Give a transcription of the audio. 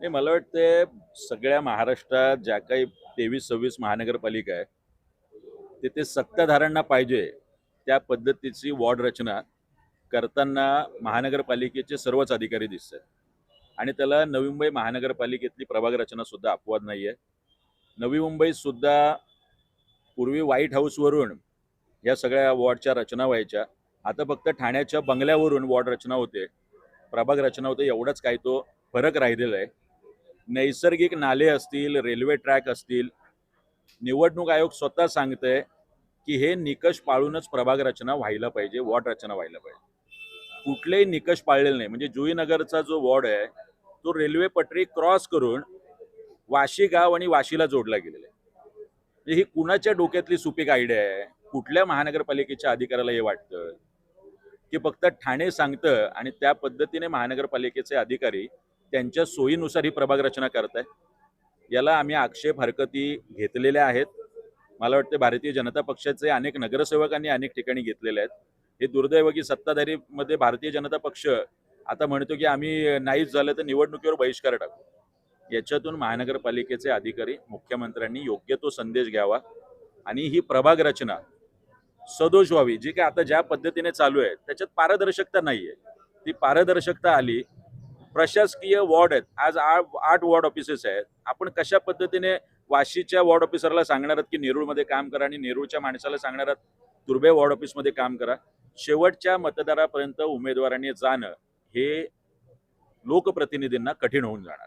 नाही मला वाटते सगळ्या महाराष्ट्रात ज्या काही तेवीस सव्वीस महानगरपालिका आहे तिथे सत्ताधाऱ्यांना पाहिजे त्या पद्धतीची वॉर्ड रचना करताना महानगरपालिकेचे सर्वच अधिकारी दिसत आहेत. आणि त्याला नवी मुंबई महानगरपालिकेतली प्रभाग रचनासुद्धा अपवाद नाही आहे नवी मुंबईत सुद्धा पूर्वी व्हाईट हाऊसवरून या सगळ्या वॉर्डच्या रचना व्हायच्या. आता फक्त ठाण्याच्या बंगल्यावरून वॉर्ड रचना होते. प्रभाग रचना होते एवढाच काही तो फरक राहिलेला आहे. नैसर्गिक नाले असतील रेल्वे ट्रॅक असतील निवडणूक आयोग स्वतः सांगतंय की हे निकष पाळूनच प्रभाग रचना व्हायला पाहिजे वॉर्ड रचना व्हायला पाहिजे. कुठलेही निकष पाळलेले नाही. म्हणजे जुईनगरचा जो वॉर्ड आहे तो रेल्वे पटरी क्रॉस करून वाशी गाव आणि वाशीला जोडला गेलेला आहे. म्हणजे ही कुणाच्या डोक्यातली सुपीक आयडिया आहे? कुठल्या महानगरपालिकेच्या अधिकाऱ्याला हे वाटतं? की फक्त ठाणे सांगतं आणि त्या पद्धतीने महानगरपालिकेचे अधिकारी त्यांच्या सोयीनुसार ही प्रभाग रचना करताय. याला आम्ही आक्षेप हरकती घेतलेल्या आहेत. मला वाटते भारतीय जनता पक्षाचे अनेक नगरसेवकांनी अनेक ठिकाणी घेतलेले आहेत. हे दुर्दैव की सत्ताधारीमध्ये भारतीय जनता पक्ष आता म्हणतो की आम्ही नाहीच झालं तर निवडणुकीवर बहिष्कार टाकू. याच्यातून महानगरपालिकेचे अधिकारी मुख्यमंत्र्यांनी योग्य तो संदेश घ्यावा आणि ही प्रभाग रचना सदोष व्हावी. जी काय आता ज्या पद्धतीने चालू आहे त्याच्यात पारदर्शकता नाही आहे ती पारदर्शकता आली प्रशासकीय वॉर्ड आहेत. आज आठ वॉर्ड ऑफिसेस आहेत. आपण कशा पद्धतीने वाशीच्या वॉर्ड ऑफिसरला सांगणार आहात की नेरूळमध्ये काम करा आणि नेरूळच्या माणसाला सांगणार आहात तुर्बे वॉर्ड ऑफिसमध्ये काम करा? शेवटच्या मतदारापर्यंत उमेदवारांनी जाणं हे लोकप्रतिनिधींना कठीण होऊन जाणार.